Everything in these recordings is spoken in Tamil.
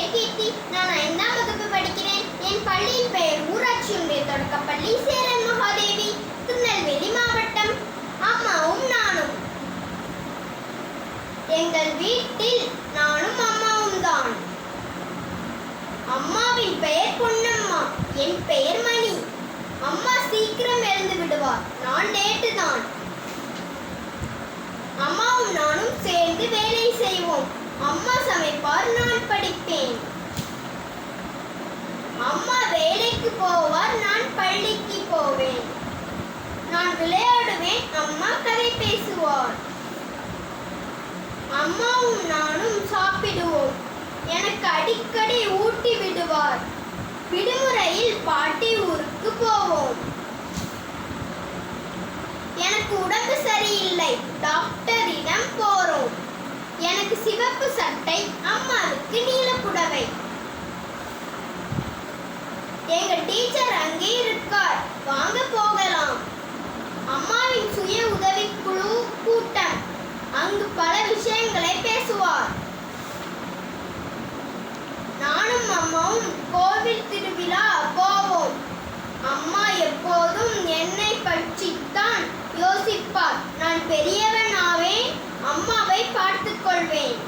பெயர் கீர்த்தி நான் ஐந்தாம் வகுப்பு படிக்கிறேன். என் பள்ளியின் பெயர் ஊராட்சி ஒன்றிய தொடக்கப்பள்ளி சேரன் மகாதேவி திருநெல்வேலி மாவட்டம். அம்மாவும் நானும். எங்கள் வீட்டில் நானும் அம்மாவும் தான். அம்மாவின் பெயர் பொன்னம்மா என் பெயர் மணி. அம்மா சீக்கிரம் எழுந்து விடுவார். நான் லேட்டு தான். அம்மாவும் நானும் சேர்ந்து வேலை செய்வோம். அம்மா சமைப்ப நான் அம்மா வேலைக்கு போவார் நான் பள்ளிக்கு போவேன். நான் விளையாடுவேன் அம்மா கதை பேசுவார். அம்மாவும் நானும் சாப்பிடுவோம். எனக்கு அடிக்கடி ஊட்டி விடுவார். விடுமுறையில் பாட்டி ஊருக்கு போவோம். எனக்கு உடம்பு சரியில்லை டாக்டரிடம் போறோம். எனக்கு சிவப்பு சட்டை அம்மா டீச்சர் அங்கே இருக்கார். வாங்க போகலாம். அம்மாவின் சுய உதவிக்குழு கூட்டம். அங்கு பல விஷயங்களை பேசுவார். நானும் அம்மாவும் கோவில் திருவிழா போவோம். அம்மா எப்போதும் என்னை பற்றித்தான் யோசிப்பார். நான் பெரியவன் ஆவேன் அம்மாவை பார்த்து கொள்வேன்.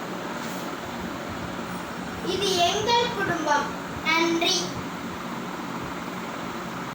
இது எங்கள் குடும்பம். நன்றி.